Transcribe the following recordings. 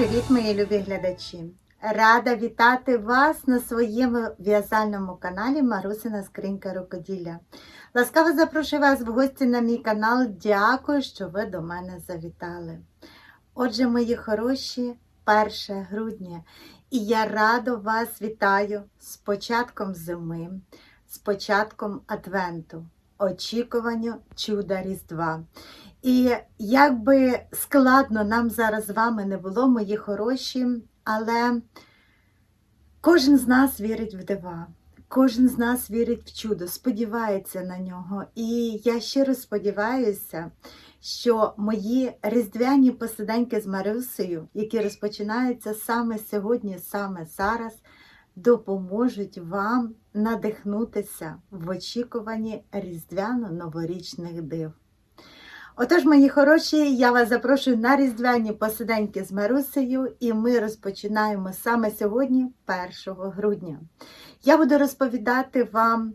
Привіт, мої любі глядачі! Рада вітати вас на своєму в'язальному каналі Марусина Скринька Рукоділля. Ласкаво запрошую вас в гості на мій канал. Дякую, що ви до мене завітали. Отже, мої хороші, 1 грудня, і я радо вас вітаю з початком зими, з початком Адвенту, очікуванню чуда Різдва. І як би складно нам зараз з вами не було, мої хороші, але кожен з нас вірить в дива, кожен з нас вірить в чудо, сподівається на нього. І я щиро сподіваюся, що мої різдвяні посиденьки з Марусею, які розпочинаються саме сьогодні, саме зараз, допоможуть вам надихнутися в очікуванні різдвяно-новорічних див. Отож, мої хороші, я вас запрошую на різдвяні посиденьки з Марусею, і ми розпочинаємо саме сьогодні, 1 грудня. Я буду розповідати вам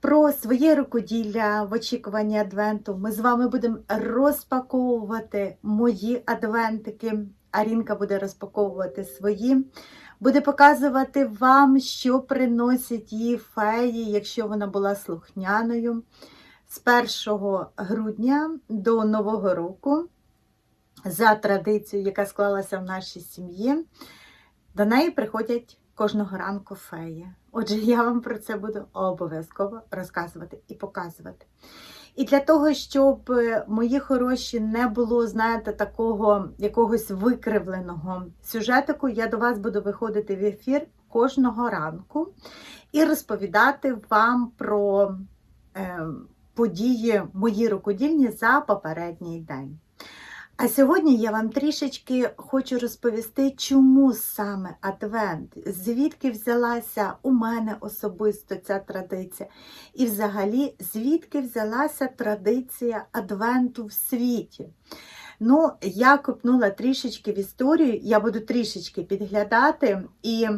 про своє рукоділля в очікуванні Адвенту. Ми з вами будемо розпаковувати мої адвентики. Арінка буде розпаковувати свої. Буде показувати вам, що приносять їй феї, якщо вона була слухняною з 1 грудня до Нового року, за традицією, яка склалася в нашій сім'ї, до неї приходять кожного ранку феї. Отже, я вам про це буду обов'язково розказувати і показувати. І для того, щоб е, мої хороші не було, знаєте, такого якогось викривленого сюжетику, я до вас буду виходити в ефір кожного ранку і розповідати вам про. Е, події мої рукодільні за попередній день. А сьогодні я вам трішечки хочу розповісти, чому саме Адвент, звідки взялася у мене особисто ця традиція, і взагалі, звідки взялася традиція Адвенту в світі. Ну, я копнула трішечки в історію, я буду трішечки підглядати і.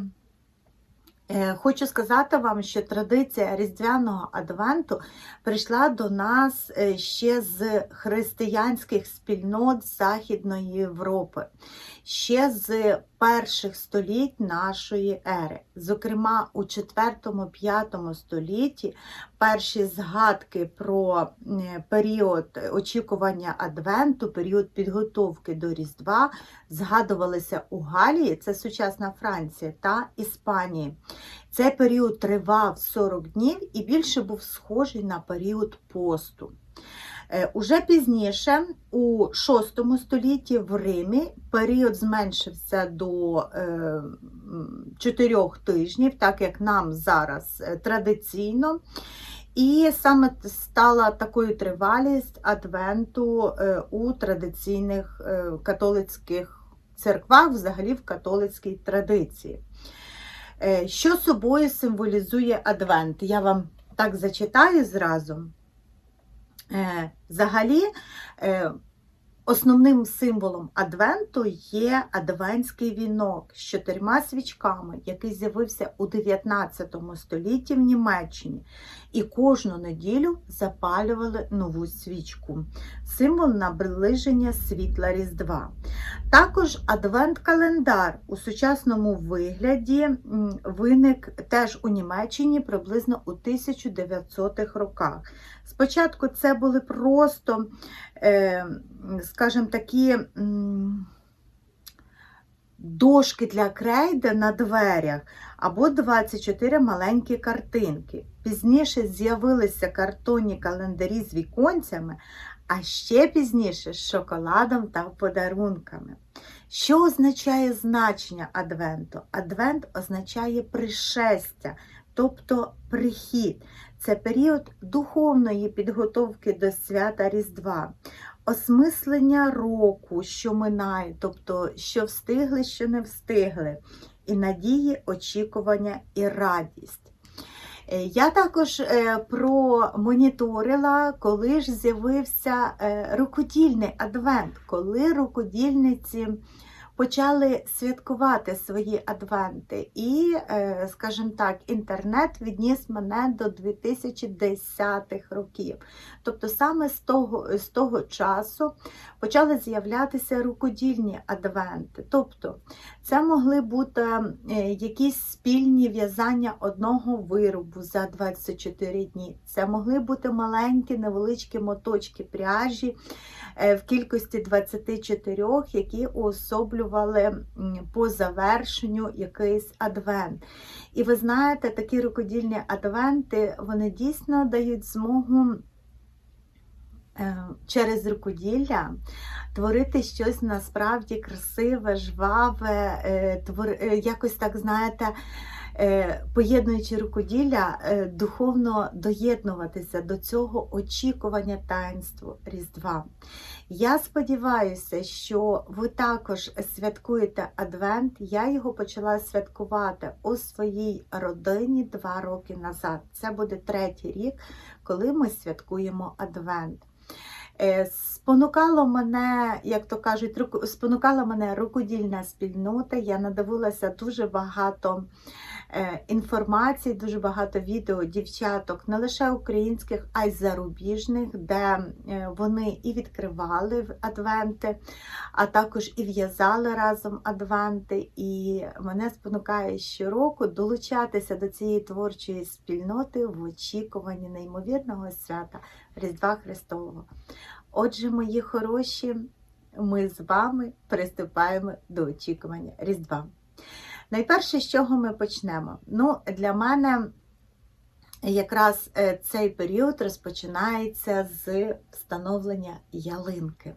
Е, хочу сказати вам, що традиція Різдвяного Адвенту прийшла до нас е, ще з християнських спільнот Західної Європи, ще з перших століть нашої ери. Зокрема, у 4-5 столітті перші згадки про період очікування Адвенту, період підготовки до Різдва, згадувалися у Галії, це сучасна Франція та Іспанії. Цей період тривав 40 днів і більше був схожий на період посту. Е, уже пізніше, у VI столітті в Римі період зменшився до 4 е, тижнів, так як нам зараз е, традиційно. І саме стала такою тривалість адвенту у традиційних католицьких церквах, взагалі в католицькій традиції. Що собою символізує адвент? Я вам так зачитаю зразу. Е, взагалі, е, основним символом Адвенту є адвентський вінок з чотирма свічками, який з'явився у 19 столітті в Німеччині. І кожну неділю запалювали нову свічку, символ наближення світла Різдва. Також адвент-календар у сучасному вигляді виник теж у Німеччині приблизно у 1900-х роках. Спочатку це були просто, е, скажімо такі, дошки для крейди на дверях або 24 маленькі картинки. Пізніше з'явилися картонні календарі з віконцями, а ще пізніше з шоколадом та подарунками. Що означає значення Адвенту? Адвент означає пришестя, тобто прихід. Це період духовної підготовки до свята Різдва, осмислення року, що минає, тобто що встигли, що не встигли, і надії, очікування і радість. Е, я також е, промоніторила, коли ж з'явився е, рукодільний адвент, коли рукодільниці почали святкувати свої адвенти. І, е, скажімо так, інтернет відніс мене до 2010-х років. Тобто саме з того, з того часу почали з'являтися рукодільні адвенти. Тобто це могли бути е, якісь спільні в'язання одного виробу за 24 дні. Це могли бути маленькі невеличкі моточки пряжі е, в кількості 24, які уособлювали м, по завершенню якийсь адвент. І ви знаєте, такі рукодільні адвенти вони дійсно дають змогу е, через рукоділля творити щось насправді красиве, жваве, е, е, якось так, знаєте, поєднуючи рукоділля, е, духовно доєднуватися до цього очікування таїнству Різдва. Я сподіваюся, що ви також святкуєте Адвент. Я його почала святкувати у своїй родині два роки назад. Це буде третій рік, коли ми святкуємо Адвент. Е, Спонукало мене, як то кажуть, спонукала мене рукодільна спільнота. Я надивилася дуже багато е, інформації, дуже багато відео дівчаток, не лише українських, а й зарубіжних, де е, вони і відкривали адвенти, а також і в'язали разом адвенти. І мене спонукає щороку долучатися до цієї творчої спільноти в очікуванні неймовірного свята Різдва Христового. Отже, мої хороші, ми з вами приступаємо до очікування Різдва. Найперше, з чого ми почнемо? Ну, для мене якраз е, цей період розпочинається з встановлення ялинки.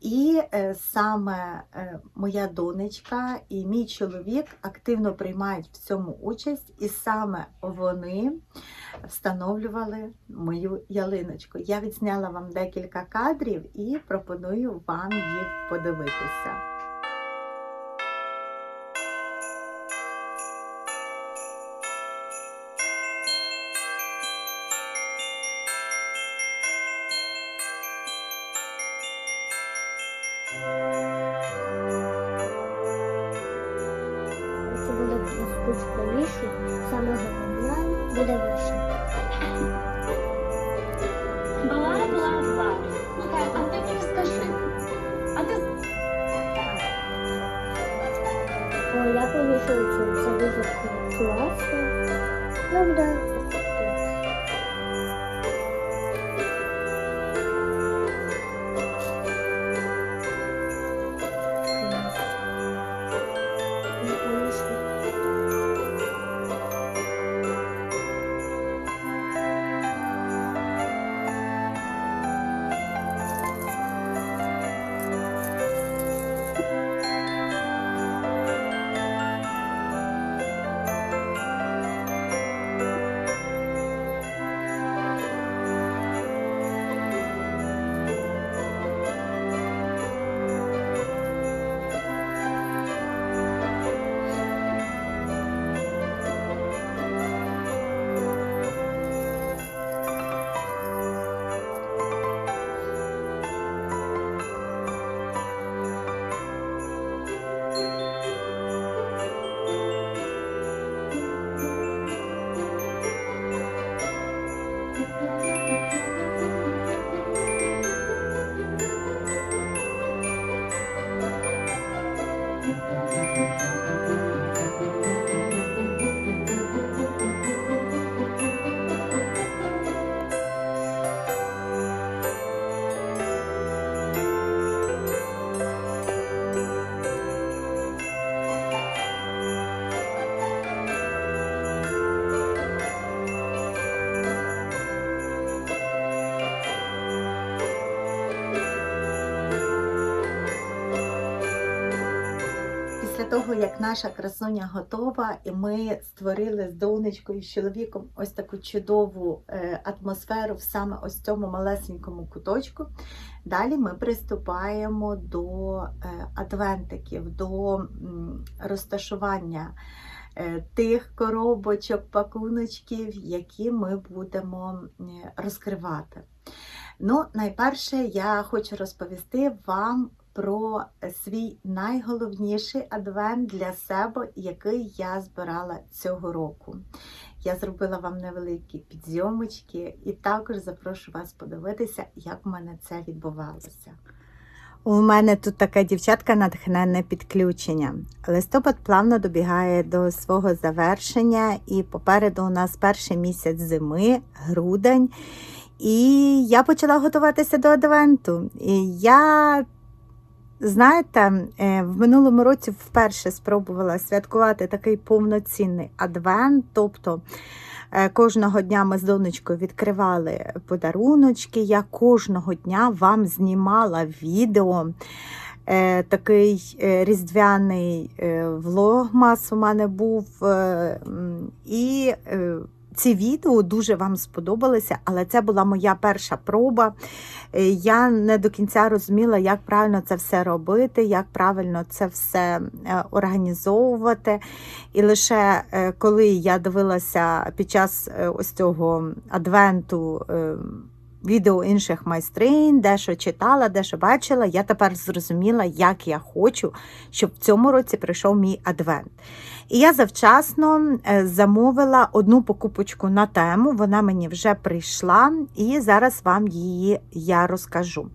І е, саме е, моя донечка і мій чоловік активно приймають в цьому участь, і саме вони встановлювали мою ялиночку. Я відзняла вам декілька кадрів і пропоную вам їх подивитися. Буде скучка віші, саме головне буде вишенька. була, була. Ну Слухай, а ти мені скажи. А ти О, я повішую цю, це дуже класно. Правда? Як наша красуня готова, і ми створили з донечкою, з чоловіком ось таку чудову е, атмосферу саме ось цьому малесенькому куточку. Далі ми приступаємо до е, адвентиків, до розташування е, тих коробочок, пакуночків, які ми будемо розкривати. Ну, найперше, я хочу розповісти вам про свій найголовніший адвент для себе, який я збирала цього року. Я зробила вам невеликі підзйомочки і також запрошу вас подивитися, як в мене це відбувалося. У мене тут така дівчатка натхненне підключення. Листопад плавно добігає до свого завершення, і попереду у нас перший місяць зими, грудень. І я почала готуватися до адвенту. І я, знаєте, е, в минулому році вперше спробувала святкувати такий повноцінний адвент. Тобто е, кожного дня ми з донечкою відкривали подаруночки. Я кожного дня вам знімала відео. Е, Такий різдвяний влогмас у мене був. І ці відео дуже вам сподобалися, але це була моя перша проба. Е, Я не до кінця розуміла, як правильно це все робити, як правильно це все е, організовувати. І лише е, коли я дивилася під час ось цього адвенту. Е, Відео інших майстринь, дещо читала, дещо бачила. Я тепер зрозуміла, як я хочу, щоб в цьому році прийшов мій адвент. І я завчасно е, замовила одну покупочку на тему. Вона мені вже прийшла, і зараз вам її я розкажу.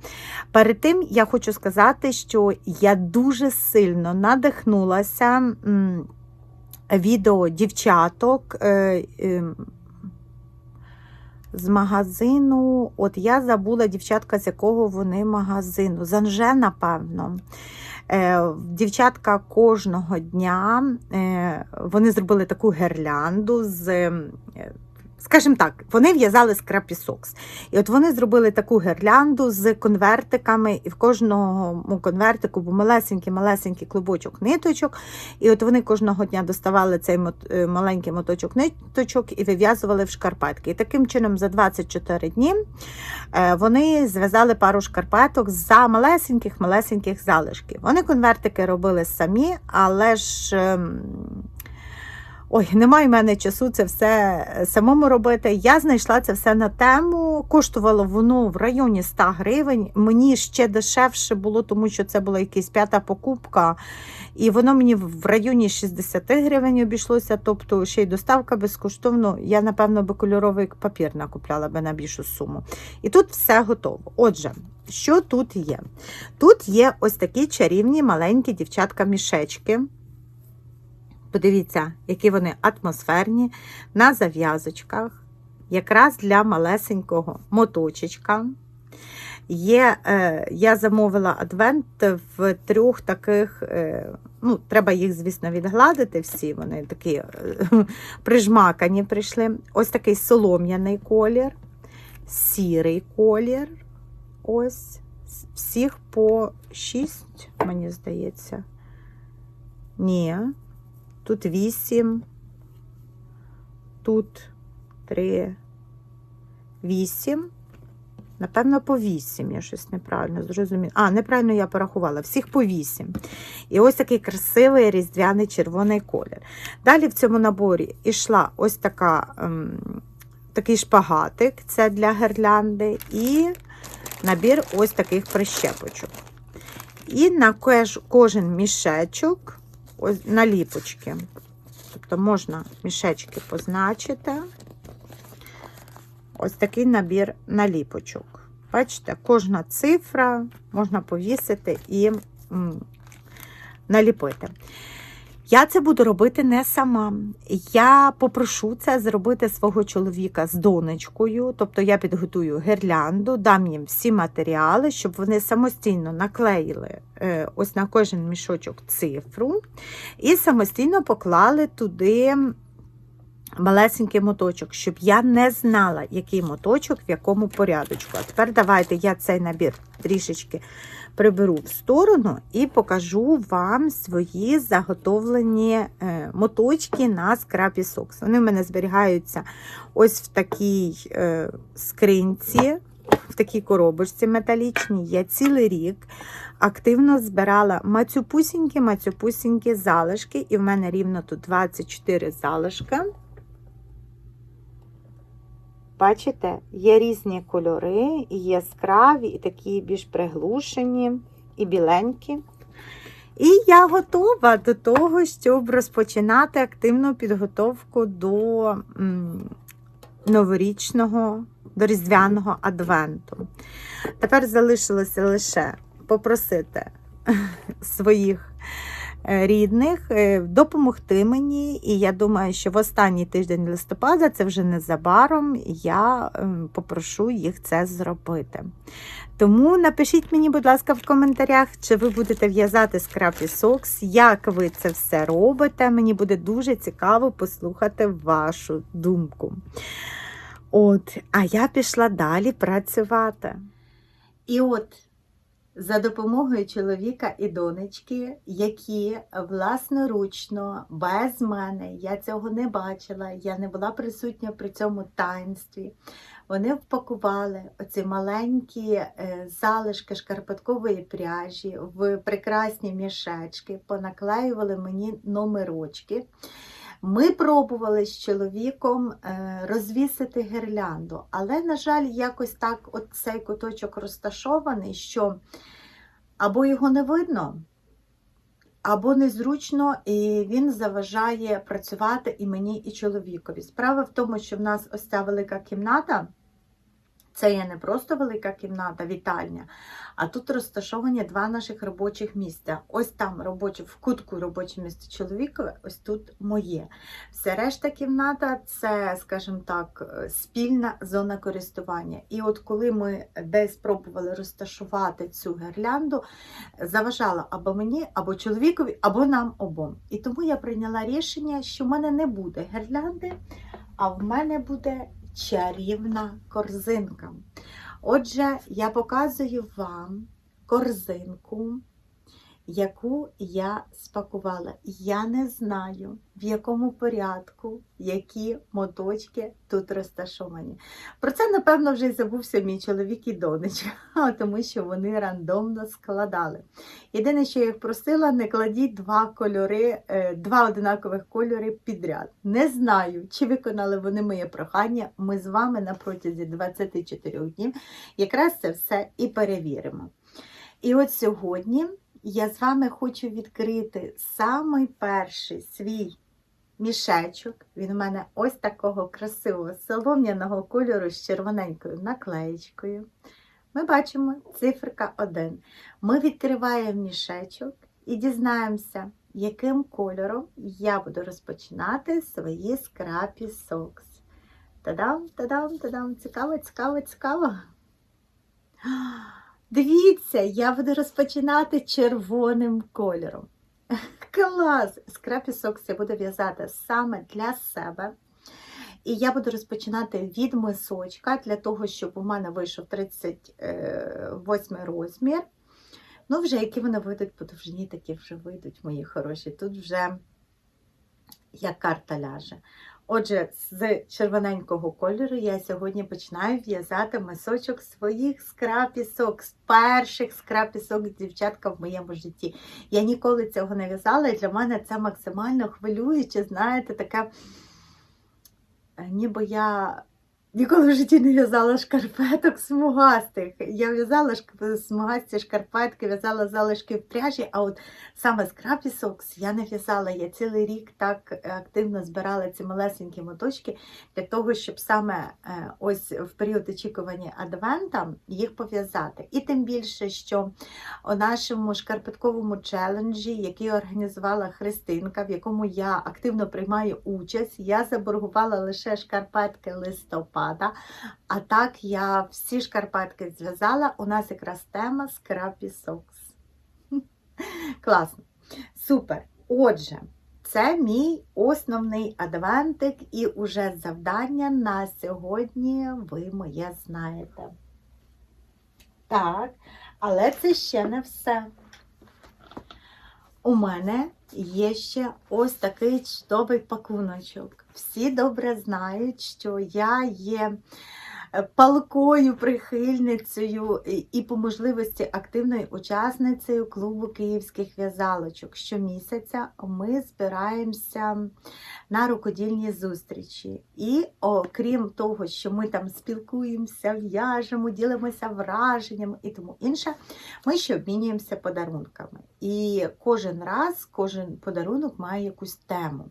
Перед тим я хочу сказати, що я дуже сильно надихнулася відео дівчаток. Е, з магазину, от я забула дівчатка, з якого вони магазину. З Анже, напевно. Е, Дівчатка кожного дня е, вони зробили таку гірлянду з. Скажімо так, вони в'язали скрапі сокс. І от вони зробили таку гирлянду з конвертиками, і в кожному конвертику був малесенький-малесенький клубочок ниточок. І от вони кожного дня доставали цей е, маленький моточок ниточок і вив'язували в шкарпетки. І таким чином за 24 дні е, вони зв'язали пару шкарпеток за малесеньких-малесеньких залишків. Вони конвертики робили самі, але ж. Ой, немає в мене часу це все самому робити. Я знайшла це все на тему. Коштувало воно в районі 100 гривень. Мені ще дешевше було, тому що це була якась п'ята покупка. І воно мені в районі 60 гривень обійшлося, тобто ще й доставка безкоштовно. Я, напевно, би кольоровий папір накупляла би на більшу суму. І тут все готово. Отже, що тут є? Тут є ось такі чарівні маленькі дівчатка-мішечки. Подивіться, які вони атмосферні на зав'язочках, якраз для малесенького моточечка. Є, е, я замовила адвент в трьох таких, е, ну, треба їх, звісно, відгладити всі, вони такі е, прижмакані прийшли. Ось такий солом'яний колір, сірий колір. Ось всіх по 6, мені здається. Ні, тут 8, тут 3, 8. Напевно, по 8, я щось неправильно зрозуміла. А, неправильно я порахувала, всіх по 8. І ось такий красивий різдвяний червоний колір. Далі в цьому наборі йшла ось така, ем, такий шпагатик, це для гирлянди, і набір ось таких прищепочок. І на кож- кожен мішечок ось наліпочки. Тобто можна мішечки позначити. Ось такий набір наліпочок. Бачите, кожна цифра можна повісити і наліпити. Я це буду робити не сама. Я попрошу це зробити свого чоловіка з донечкою. Тобто я підготую гирлянду, дам їм всі матеріали, щоб вони самостійно наклеїли е, ось на кожен мішочок цифру і самостійно поклали туди малесенький моточок, щоб я не знала, який моточок в якому порядочку. А тепер давайте я цей набір трішечки приберу в сторону і покажу вам свої заготовлені е, моточки на скрапі сокс. Вони в мене зберігаються ось в такій е, скринці, в такій коробочці металічній. Я цілий рік активно збирала мацюпусінькі, мацюпусінькі залишки, і в мене рівно тут 24 залишки. Бачите, є різні кольори, і яскраві, і такі більш приглушені. і біленькі. І я готова до того, щоб розпочинати активну підготовку до новорічного, до різдвяного адвенту. Тепер залишилося лише попросити своїх рідних е, допомогти мені. І я думаю, що в останній тиждень листопада, це вже незабаром, я ем, попрошу їх це зробити. Тому напишіть мені, будь ласка, в коментарях, чи ви будете в'язати скрапі сокс, як ви це все робите. Мені буде дуже цікаво послухати вашу думку. От, а я пішла далі працювати. І от за допомогою чоловіка і донечки, які власноручно, без мене, я цього не бачила, я не була присутня при цьому таїнстві. Вони впакували оці маленькі е, залишки шкарпеткової пряжі в прекрасні мішечки, понаклеювали мені номерочки. Ми пробували з чоловіком е, розвісити гірлянду, але, на жаль, якось так от цей куточок розташований, що або його не видно, або незручно, і він заважає працювати і мені, і чоловікові. Справа в тому, що в нас ось ця велика кімната. Це є не просто велика кімната, вітальня, а тут розташовані два наших робочих місця. Ось там робоче, в кутку робоче місце чоловікове, ось тут моє. Все решта кімната це, скажімо так, е, спільна зона користування. І от коли ми десь пробували розташувати цю гірлянду, заважала або мені, або чоловікові, або нам обом. І тому я прийняла рішення, що в мене не буде гірлянди, а в мене буде чарівна корзинка. Отже, я показую вам корзинку, яку я спакувала. Я не знаю, в якому порядку, які моточки тут розташовані. Про це, напевно, вже й забувся мій чоловік і донечка, тому що вони рандомно складали. Єдине, що я їх просила, не кладіть два кольори, е, два одинакових кольори підряд. Не знаю, чи виконали вони моє прохання. Ми з вами на протязі 24 днів якраз це все і перевіримо. І от сьогодні я з вами хочу відкрити самий перший свій мішечок. Він у мене ось такого красивого солом'яного кольору з червоненькою наклеєчкою. Ми бачимо циферка 1. Ми відкриваємо мішечок і дізнаємося, яким кольором я буду розпочинати свої скрапі сокс. Та-дам, та-дам, та-дам. Цікаво, цікаво, цікаво. Дивіться, я буду розпочинати червоним кольором. Клас! Скрапі сокс я буду в'язати саме для себе. І я буду розпочинати від мисочка, для того, щоб у мене вийшов 38 розмір. Ну, вже які вони вийдуть по довжині, такі вже вийдуть, мої хороші. Тут вже як карта ляже. Отже, з червоненького кольору я сьогодні починаю в'язати мисочок своїх скрапісок, з перших скрапісок дівчатка в моєму житті. Я ніколи цього не в'язала, і для мене це максимально хвилююче, знаєте, таке, е, ніби я ніколи в житті не в'язала шкарпеток смугастих. Я в'язала смугасті шкарпетки, в'язала залишки в пряжі, а от саме скрапі сокс я не в'язала. Я цілий рік так е, активно збирала ці малесенькі моточки для того, щоб саме е, ось в період очікування адвента їх пов'язати. І тим більше, що у нашому шкарпетковому челенджі, який організувала Христинка, в якому я активно приймаю участь, я заборгувала лише шкарпетки листопада. А так я всі шкарпетки зв'язала. У нас якраз тема скрапі сокс. Класно. Супер. Отже, це мій основний адвентик, і уже завдання на сьогодні ви моє знаєте. Так, але це ще не все. У мене є ще ось такий чудовий пакуночок. Всі добре знають, що я є палкою прихильницею і, по можливості активною учасницею клубу київських в'язалочок. Щомісяця ми збираємося на рукодільні зустрічі. І окрім того, що ми там спілкуємося, в'яжемо, ділимося враженнями і тому інше, ми ще обмінюємося подарунками. І кожен раз, кожен подарунок має якусь тему.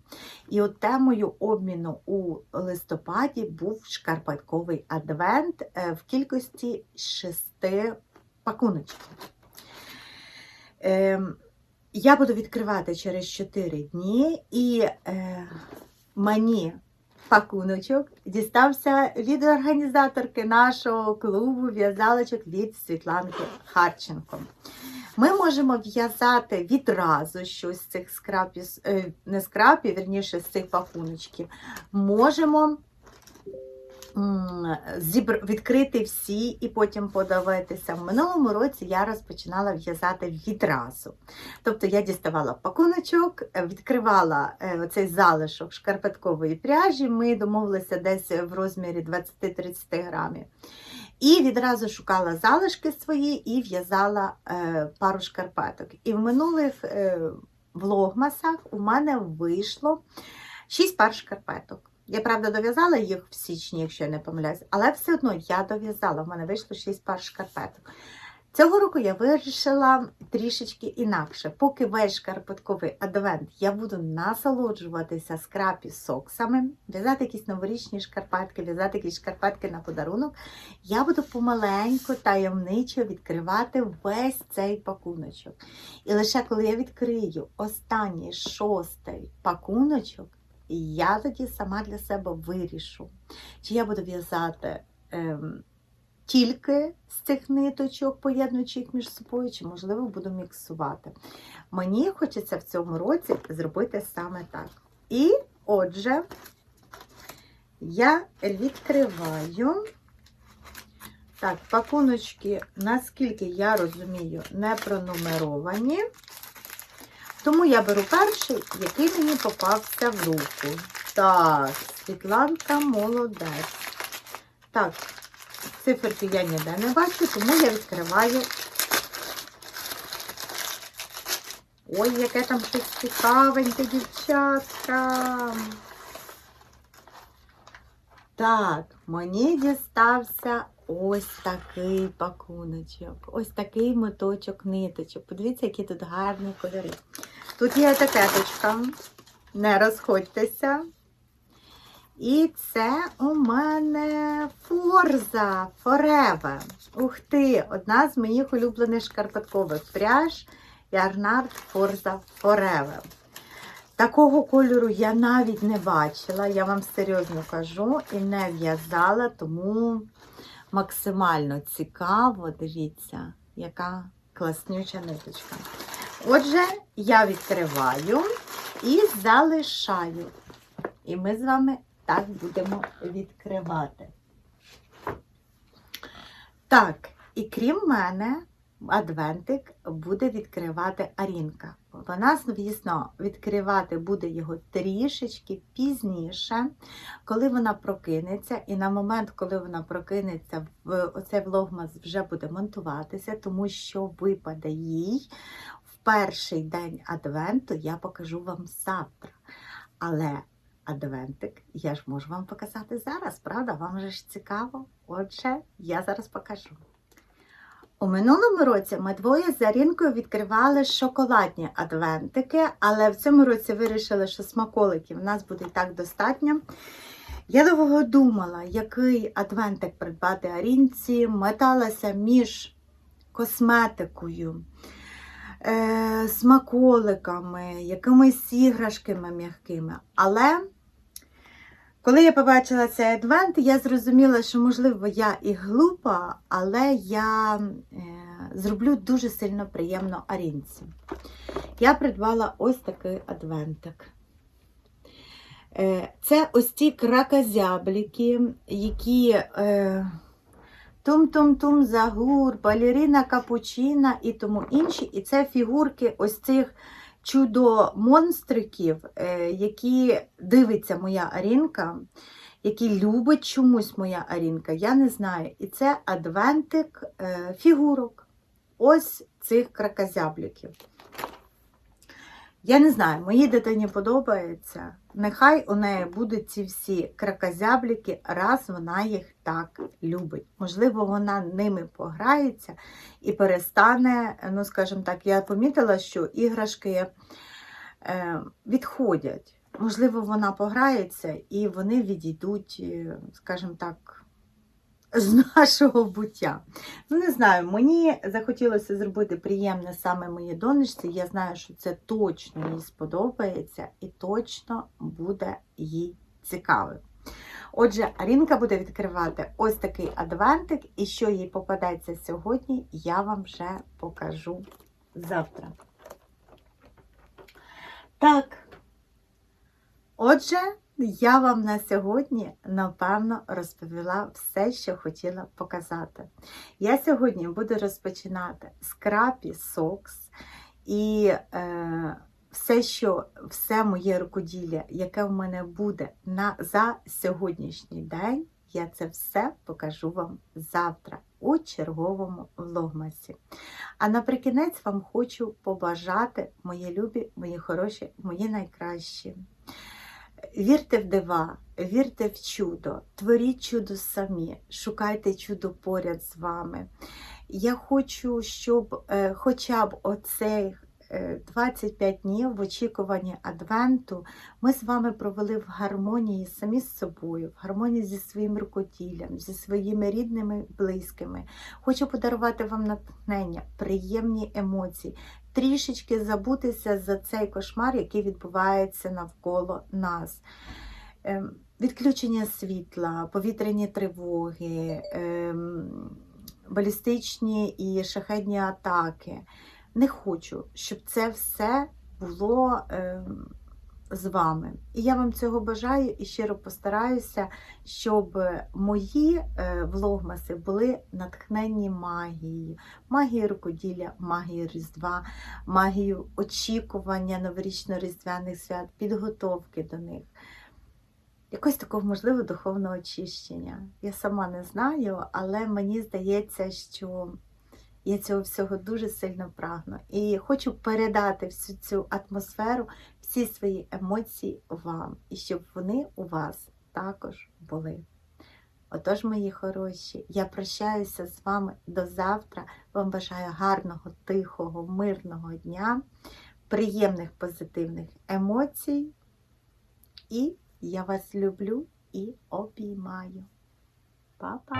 І от темою обміну у листопаді був шкарпатковий шкарпетковий адвент е, в кількості шести пакуночків. Ем, я буду відкривати через 4 дні, і е, мені пакуночок дістався від організаторки нашого клубу в'язалочок від Світланки Харченко. Ми можемо в'язати відразу щось з цих скрапів, е, не скрапів, вірніше з цих пакуночків. Можемо. Відкрити всі і потім подивитися. В минулому році я розпочинала в'язати відразу. Тобто я діставала пакуночок, е, відкривала е, цей залишок шкарпеткової пряжі. Ми домовилися десь в розмірі 20-30 грамів. І відразу шукала залишки свої і в'язала е, пару шкарпеток. І в минулих влогмасах у мене вийшло 6 пар шкарпеток. Я, правда, дов'язала їх в січні, якщо я не помиляюсь, але все одно я дов'язала. В мене вийшло 6 пар шкарпеток. Цього року я вирішила трішечки інакше. Поки весь шкарпетковий адвент я буду насолоджуватися скрапі соксами, в'язати якісь новорічні шкарпетки, в'язати якісь шкарпетки на подарунок, я буду помаленьку таємничо відкривати весь цей пакуночок. І лише коли я відкрию останній шостий пакуночок, я тоді сама для себе вирішу, чи я буду в'язати. Ем, тільки з цих ниточок, поєднуючи їх між собою, чи, можливо, буду міксувати. Мені хочеться в цьому році зробити саме так. І, отже, я відкриваю. Так, пакуночки, наскільки я розумію, не пронумеровані. Тому я беру перший, який мені попався в руку. Так, Світланка молодець. Так, Циферки я ніде не бачу, тому я відкриваю. Ой, яке там щось цікавеньке, дівчатка. Так, мені дістався ось такий пакуночок, ось такий моточок ниточок. Подивіться, які тут гарні кольори. Тут є етикеточка, не розходьтеся. І це у мене Форза Forever. Ух ти! Одна з моїх улюблених шкарпеткових пряж Ярнард Форза Forever. Такого кольору я навіть не бачила, я вам серйозно кажу, і не в'язала, тому максимально цікаво, дивіться, яка класнюча ниточка. Отже, я відкриваю і залишаю. І ми з вами так будемо відкривати. Так, і крім мене, адвентик буде відкривати Арінка. Вона, звісно, відкривати буде його трішечки пізніше, коли вона прокинеться. І на момент, коли вона прокинеться, оцей влогмас вже буде монтуватися, тому що випаде їй перший день адвенту, я покажу вам завтра. Але адвентик я ж можу вам показати зараз, правда? Вам же ж цікаво? Отже, я зараз покажу. У минулому році ми двоє з Арінкою відкривали шоколадні адвентики, але в цьому році вирішили, що смаколиків у нас буде і так достатньо. Я довго думала, який адвентик придбати Арінці, металася між косметикою, е, смаколиками, якимись іграшками м'якими. Але коли я побачила цей адвент, я зрозуміла, що, можливо, я і глупа, але я е, зроблю дуже сильно приємно Арінці. Я придбала ось такий адвентик. Е, це ось ці кракозябліки, які е, Тум-тум-тум Загур, Балерина Капучина і тому інші. І це фігурки ось цих чудо-монстриків, е, які дивиться моя Арінка. який любить чомусь моя Арінка, я не знаю. І це адвентик е, фігурок. Ось цих кракозябликів. Я не знаю, моїй дитині подобається. Нехай у неї будуть ці всі кракозяблики, раз вона їх так любить. Можливо, вона ними пограється і перестане, ну, скажімо так, я помітила, що іграшки е, відходять. Можливо, вона пограється і вони відійдуть, е, скажімо так, з нашого буття. Ну, не знаю, мені захотілося зробити приємне саме моїй донечці. Я знаю, що це точно їй сподобається і точно буде їй цікавим. Отже, Арінка буде відкривати ось такий адвентик, і що їй попадеться сьогодні, я вам вже покажу завтра. Так. Отже, я вам на сьогодні, напевно, розповіла все, що хотіла показати. Я сьогодні буду розпочинати з крапі сокс і е, все, що, все моє рукоділля, яке в мене буде на, за сьогоднішній день, я це все покажу вам завтра у черговому влогмасі. А наприкінець вам хочу побажати, мої любі, мої хороші, мої найкращі. Вірте в дива, вірте в чудо, творіть чудо самі, шукайте чудо поряд з вами. Я хочу, щоб е, хоча б е, 25 днів в очікуванні Адвенту ми з вами провели в гармонії самі з собою, в гармонії зі своїм рукоділлям, зі своїми рідними, близькими. Хочу подарувати вам натхнення, приємні емоції, трішечки забутися за цей кошмар, який відбувається навколо нас. Ем, Відключення світла, повітряні тривоги, ем, балістичні і шахедні атаки. Не хочу, щоб це все було ем, з вами. І я вам цього бажаю і щиро постараюся, щоб мої е, влогмаси були натхненні магією, магією рукоділля, магією Різдва, магією очікування новорічно-різдвяних свят, підготовки до них. Якось такого, можливо, духовного очищення. Я сама не знаю, але мені здається, що я цього всього дуже сильно прагну. І хочу передати всю цю атмосферу, всі свої емоції вам, і щоб вони у вас також були. Отож, мої хороші, я прощаюся з вами до завтра. Вам бажаю гарного, тихого, мирного дня, приємних позитивних емоцій. І я вас люблю і обіймаю. Па-па!